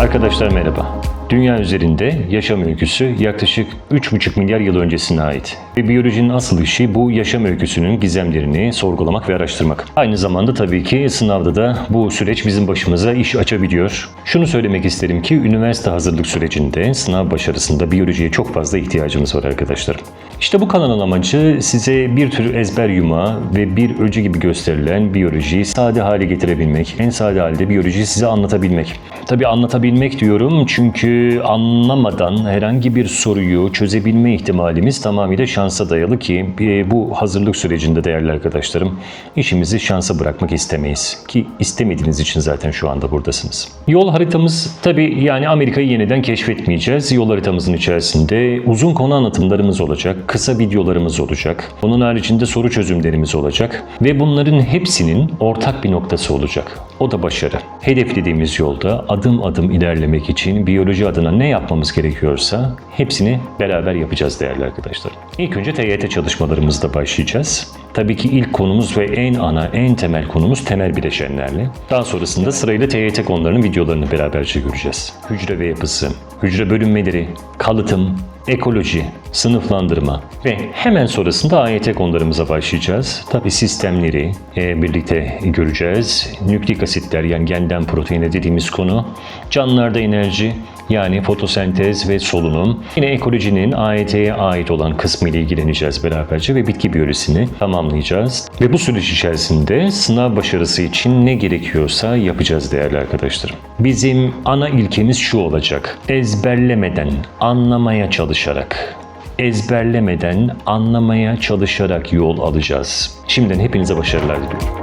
Arkadaşlar merhaba. Dünya üzerinde yaşam öyküsü yaklaşık 3,5 milyar yıl öncesine ait. Ve biyolojinin asıl işi bu yaşam öyküsünün gizemlerini sorgulamak ve araştırmak. Aynı zamanda tabii ki sınavda da bu süreç bizim başımıza iş açabiliyor. Şunu söylemek isterim ki üniversite hazırlık sürecinde sınav başarısında biyolojiye çok fazla ihtiyacımız var arkadaşlar. İşte bu kanalın amacı size bir tür ezber yumağı ve bir öcü gibi gösterilen biyolojiyi sade hale getirebilmek, en sade halde biyolojiyi size anlatabilmek. Tabii anlatabilmek diyorum çünkü anlamadan herhangi bir soruyu çözebilme ihtimalimiz tamamıyla şansa dayalı ki e, bu hazırlık sürecinde değerli arkadaşlarım işimizi şansa bırakmak istemeyiz. Ki istemediğiniz için zaten şu anda buradasınız. Yol haritamız tabii yani Amerika'yı yeniden keşfetmeyeceğiz. Yol haritamızın içerisinde uzun konu anlatımlarımız olacak, kısa videolarımız olacak. Bunun haricinde soru çözümlerimiz olacak ve bunların hepsinin ortak bir noktası olacak. O da başarı. Hedeflediğimiz yolda adım adım ilerlemek için biyoloji adına ne yapmamız gerekiyorsa hepsini beraber yapacağız değerli arkadaşlar. İlk önce TYT çalışmalarımızda başlayacağız. Tabii ki ilk konumuz ve en ana, en temel konumuz temel bileşenlerle. Daha sonrasında sırayla TYT konularının videolarını beraberce göreceğiz. Hücre ve yapısı, hücre bölünmeleri, kalıtım, ekoloji, sınıflandırma ve hemen sonrasında AYT konularımıza başlayacağız. Tabii sistemleri e, birlikte göreceğiz. Nükleik asitler yani genden proteine dediğimiz konu, canlılarda enerji yani fotosentez ve solunum. Yine ekolojinin AYT'ye ait olan kısmı ile ilgileneceğiz beraberce ve bitki biyolojisini tamamlayacağız. Ve bu süreç içerisinde sınav başarısı için ne gerekiyorsa yapacağız değerli arkadaşlarım. Bizim ana ilkemiz şu olacak. Ezberlemeden, anlamaya çalışarak ezberlemeden, anlamaya çalışarak yol alacağız. Şimdiden hepinize başarılar diliyorum.